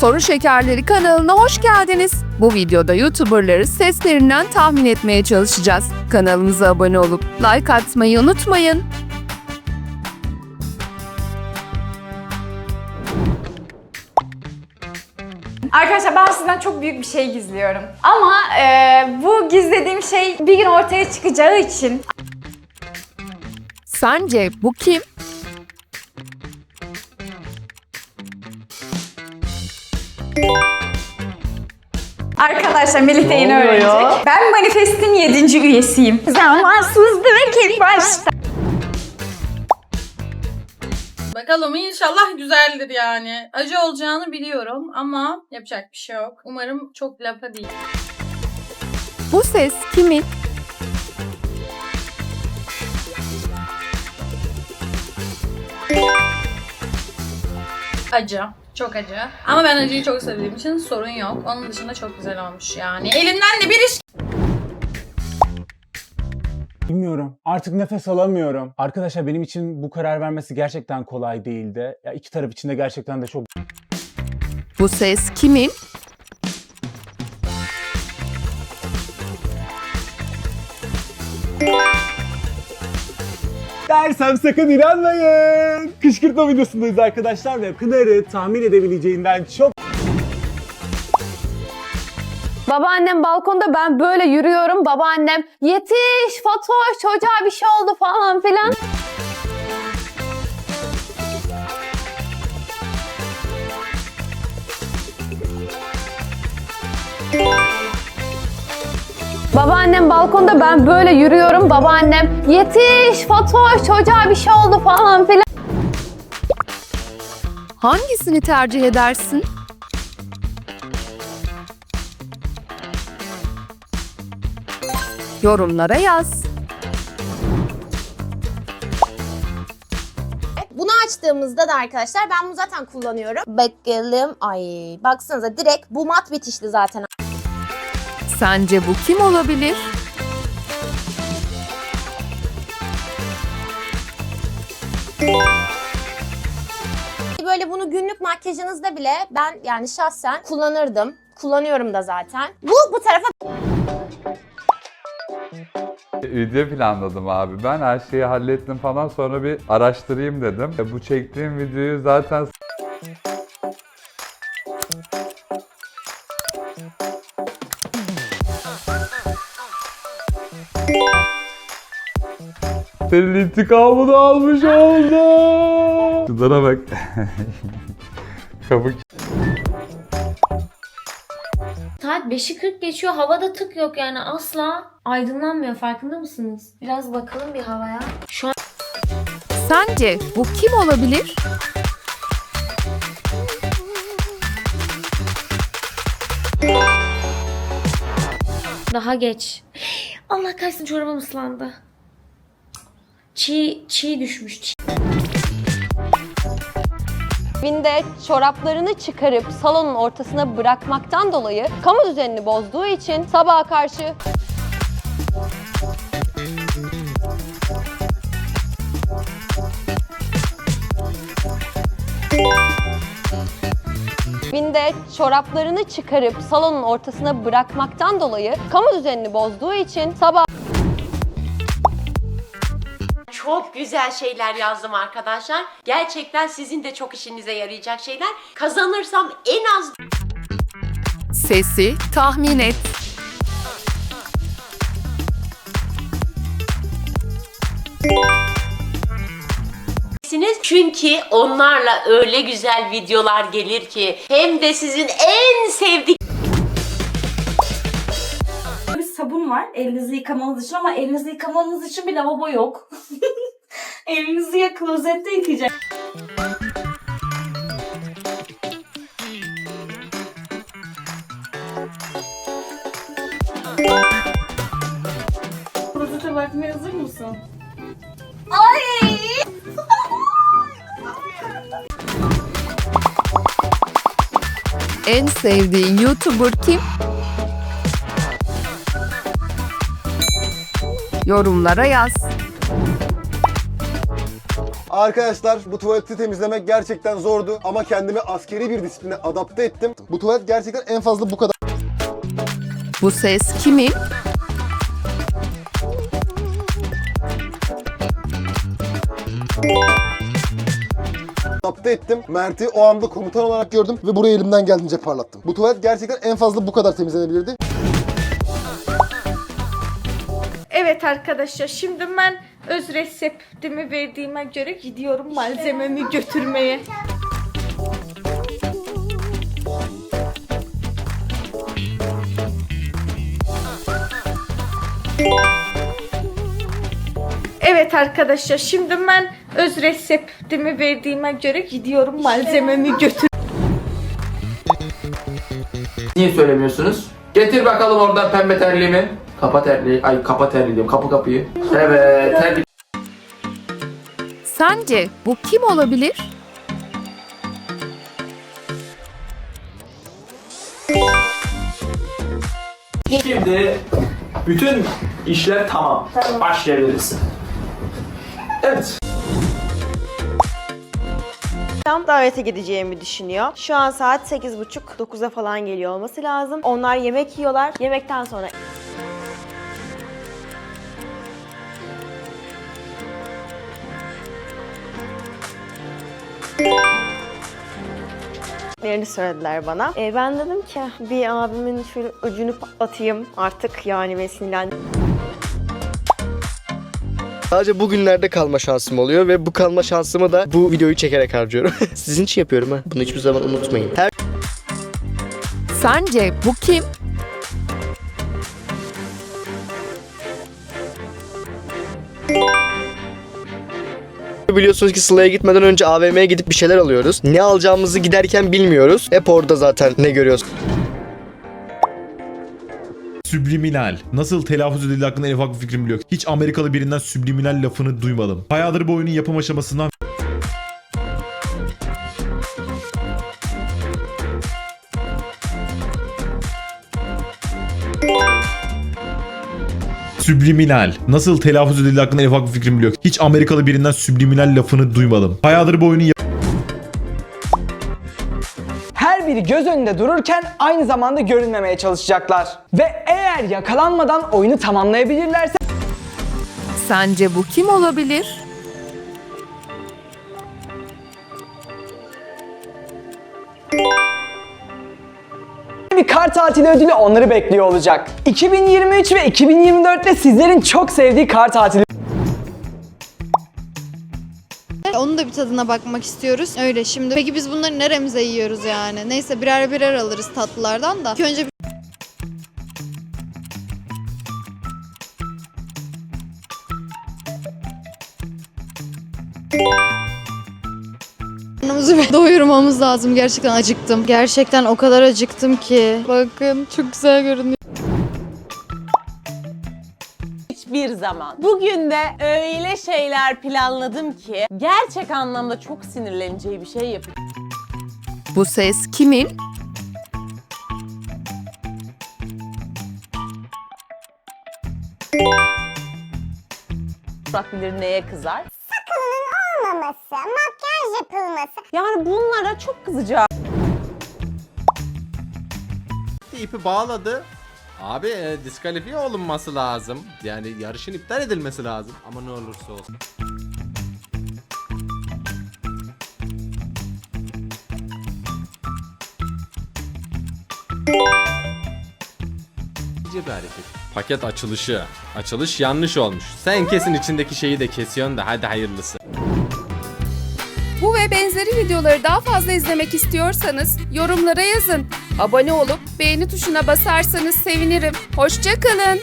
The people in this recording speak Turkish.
Soru Şekerleri kanalına hoş geldiniz. Bu videoda YouTuber'ları seslerinden tahmin etmeye çalışacağız. Kanalımıza abone olup like atmayı unutmayın. Arkadaşlar ben sizden çok büyük bir şey gizliyorum. Ama e, bu gizlediğim şey bir gün ortaya çıkacağı için Sence bu kim? Arkadaşlar Melih de yeni oluyor öğrenecek. ya? Ben Manifest'in 7. üyesiyim. Zamansızlık ilk başta. Bakalım inşallah güzeldir yani. Acı olacağını biliyorum ama yapacak bir şey yok. Umarım çok lapa değil. Bu ses kimin? Acı. Çok acı. Ama ben acıyı çok sevdiğim için sorun yok. Onun dışında çok güzel olmuş yani. Elimden de bir iş Bilmiyorum. Artık nefes alamıyorum. Arkadaşlar benim için bu karar vermesi gerçekten kolay değildi. Ya iki taraf için de gerçekten de çok Bu ses kimin? Dersem sakın inanmayın. Kışkırtma videosundayız arkadaşlar ve Pınar'ı tahmin edebileceğinden çok Babaannem balkonda ben böyle yürüyorum. Babaannem yetiş Fatoş çocuğa bir şey oldu falan filan. Babaannem balkonda ben böyle yürüyorum. Babaannem yetiş Fatoş çocuğa bir şey oldu falan filan. Hangisini tercih edersin? Yorumlara yaz. Bunu açtığımızda da arkadaşlar ben bunu zaten kullanıyorum. Bakalım. Ay baksanıza direkt bu mat bitişli zaten. Sence bu kim olabilir? Böyle bunu günlük makyajınızda bile ben yani şahsen kullanırdım. Kullanıyorum da zaten. Bu bu tarafa Video planladım abi ben her şeyi hallettim falan sonra bir araştırayım dedim. E, Bu çektiğim videoyu zaten senin intikamını almış oldu. Şunlara bak. Kabuk Saat 5'i 40 geçiyor. Havada tık yok yani asla aydınlanmıyor. Farkında mısınız? Biraz bakalım bir havaya. Şu an Sence bu kim olabilir? daha geç. Allah kahretsin çorabım ıslandı. Çiğ, çiğ düşmüş. Çiğ. Evinde çoraplarını çıkarıp salonun ortasına bırakmaktan dolayı kamu düzenini bozduğu için sabaha karşı evinde çoraplarını çıkarıp salonun ortasına bırakmaktan dolayı kamu düzenini bozduğu için sabah Çok güzel şeyler yazdım arkadaşlar. Gerçekten sizin de çok işinize yarayacak şeyler. Kazanırsam en az Sesi tahmin et. Çünkü onlarla öyle güzel videolar gelir ki hem de sizin en sevdiğiniz bir sabun var elinizi yıkamanız için ama elinizi yıkamanız için bir lavabo yok. Elinizi ya klozette yıkayacak. Klozete bakmaya hazır mısın? Ay! En sevdiğin YouTuber kim? Yorumlara yaz. Arkadaşlar bu tuvaleti temizlemek gerçekten zordu ama kendimi askeri bir disipline adapte ettim. Bu tuvalet gerçekten en fazla bu kadar Bu ses kimin? adapte ettim. Mert'i o anda komutan olarak gördüm ve burayı elimden geldiğince parlattım. Bu tuvalet gerçekten en fazla bu kadar temizlenebilirdi. Evet arkadaşlar şimdi ben öz reseptimi verdiğime göre gidiyorum malzememi götürmeye. Evet arkadaşlar şimdi ben öz reseptimi verdiğime göre gidiyorum malzememi götür. Niye söylemiyorsunuz? Getir bakalım oradan pembe terliğimi. Kapa terliği. Ay kapa terliği diyorum. Kapı kapıyı. Evet terlik. Sence bu kim olabilir? Şimdi bütün işler tamam. Başlayabiliriz. Evet. Tam davete gideceğimi düşünüyor. Şu an saat 8.30-9'a falan geliyor olması lazım. Onlar yemek yiyorlar. Yemekten sonra Yerini söylediler bana. E, ben dedim ki bir abimin şöyle öcünü patlatayım artık yani ve sinirlendim. Sadece bugünlerde kalma şansım oluyor ve bu kalma şansımı da bu videoyu çekerek harcıyorum. Sizin için yapıyorum ha. Bunu hiçbir zaman unutmayın. Her Sence bu kim? Biliyorsunuz ki Sıla'ya gitmeden önce AVM'ye gidip bir şeyler alıyoruz. Ne alacağımızı giderken bilmiyoruz. Hep orada zaten ne görüyoruz. Subliminal. Nasıl telaffuz edildiği hakkında en ufak bir fikrim bile yok. Hiç Amerikalı birinden subliminal lafını duymadım. Bayağıdır bu oyunun yapım aşamasından Subliminal. Nasıl telaffuz edildiği hakkında en ufak bir fikrim bile yok. Hiç Amerikalı birinden subliminal lafını duymadım. Bayağıdır bu oyunun Her biri göz önünde dururken aynı zamanda görünmemeye çalışacaklar. Ve eğer yakalanmadan oyunu tamamlayabilirlerse Sence bu kim olabilir? Bir kar tatili ödülü onları bekliyor olacak. 2023 ve 2024'te sizlerin çok sevdiği kar tatili Onun da bir tadına bakmak istiyoruz. Öyle şimdi. Peki biz bunları neremize yiyoruz yani? Neyse birer birer alırız tatlılardan da. İlk önce bir doyurmamız lazım. Gerçekten acıktım. Gerçekten o kadar acıktım ki. Bakın çok güzel görünüyor. Hiçbir zaman. Bugün de öyle şeyler planladım ki gerçek anlamda çok sinirleneceği bir şey yapacağım. Bu ses kimin? Bak bilir neye kızar. olmaması, makyaj yapılması. Yani bunlara çok kızacağım. ipi bağladı. Abi e, diskalifiye olunması lazım. Yani yarışın iptal edilmesi lazım. Ama ne olursa olsun. Bir hareket. Paket açılışı. Açılış yanlış olmuş. Sen kesin içindeki şeyi de kesiyorsun da hadi hayırlısı. Ve benzeri videoları daha fazla izlemek istiyorsanız yorumlara yazın. Abone olup beğeni tuşuna basarsanız sevinirim. Hoşçakalın.